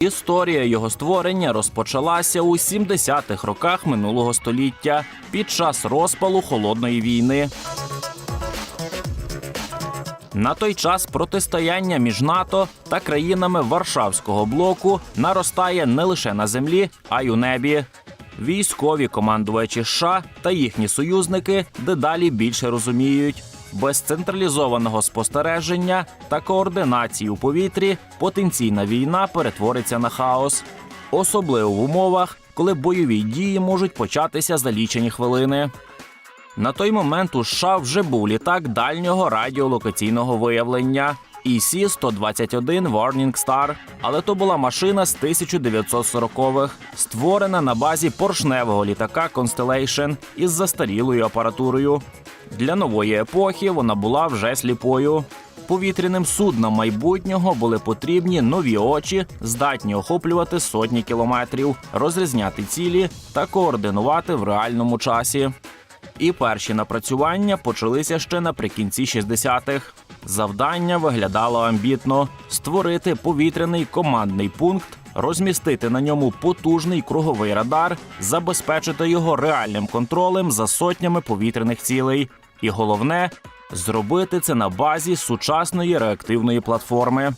Історія його створення розпочалася у 70-х роках минулого століття під час розпалу холодної війни. На той час протистояння між НАТО та країнами Варшавського блоку наростає не лише на землі, а й у небі. Військові командувачі США та їхні союзники дедалі більше розуміють. Без централізованого спостереження та координації у повітрі потенційна війна перетвориться на хаос, особливо в умовах, коли бойові дії можуть початися за лічені хвилини. На той момент у США вже був літак дальнього радіолокаційного виявлення EC-121 Warning Star, але то була машина з 1940-х, створена на базі поршневого літака Constellation із застарілою апаратурою. Для нової епохи вона була вже сліпою. Повітряним суднам майбутнього були потрібні нові очі, здатні охоплювати сотні кілометрів, розрізняти цілі та координувати в реальному часі. І перші напрацювання почалися ще наприкінці 60-х. Завдання виглядало амбітно: створити повітряний командний пункт, розмістити на ньому потужний круговий радар, забезпечити його реальним контролем за сотнями повітряних цілей. І головне зробити це на базі сучасної реактивної платформи.